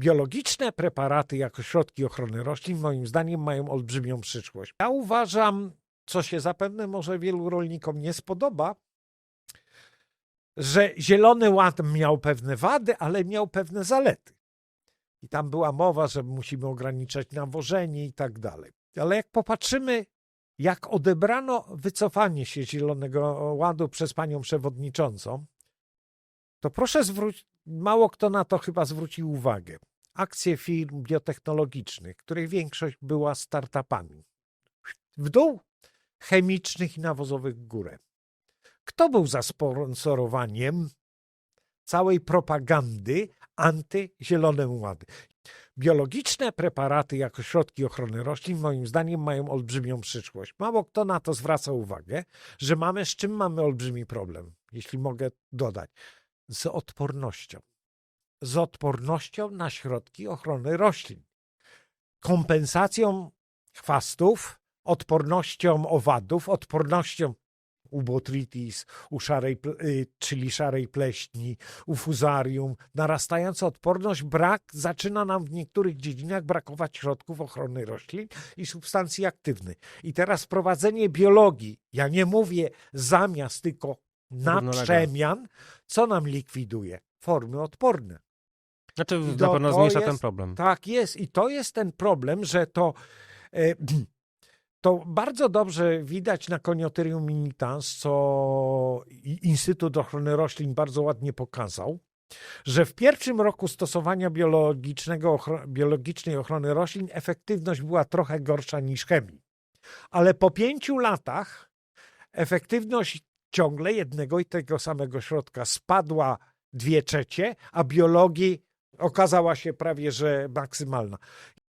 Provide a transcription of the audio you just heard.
Biologiczne preparaty jako środki ochrony roślin moim zdaniem mają olbrzymią przyszłość. Ja uważam, co się zapewne może wielu rolnikom nie spodoba, że Zielony Ład miał pewne wady, ale miał pewne zalety. I tam była mowa, że musimy ograniczać nawożenie i tak dalej. Ale jak popatrzymy, jak odebrano wycofanie się Zielonego Ładu przez panią przewodniczącą, to proszę zwrócić, mało kto na to chyba zwrócił uwagę. Akcje firm biotechnologicznych, których większość była startupami. W dół chemicznych i nawozowych w górę. Kto był za sponsorowaniem całej propagandy antyzielonym łady? Biologiczne preparaty jako środki ochrony roślin moim zdaniem mają olbrzymią przyszłość. Mało kto na to zwraca uwagę, że mamy z czym mamy olbrzymi problem, jeśli mogę dodać, z odpornością. Z odpornością na środki ochrony roślin. Kompensacją chwastów, odpornością owadów, odpornością u botrytis, u szarej, y, czyli szarej pleśni, u fuzarium. Narastająca odporność, brak, zaczyna nam w niektórych dziedzinach brakować środków ochrony roślin i substancji aktywnych. I teraz wprowadzenie biologii, ja nie mówię zamiast, tylko na Równolegle. przemian, co nam likwiduje? Formy odporne. Znaczy na to- pewno zmniejsza ten jest- problem. Tak jest i to jest ten problem, że to, e, to bardzo dobrze widać na Coniotherium militans, co Instytut Ochrony Roślin bardzo ładnie pokazał, że w pierwszym roku stosowania biologicznego, biologicznej ochrony roślin efektywność była trochę gorsza niż chemii. Ale po pięciu latach efektywność ciągle jednego i tego samego środka spadła dwie trzecie, a biologii okazała się prawie że maksymalna.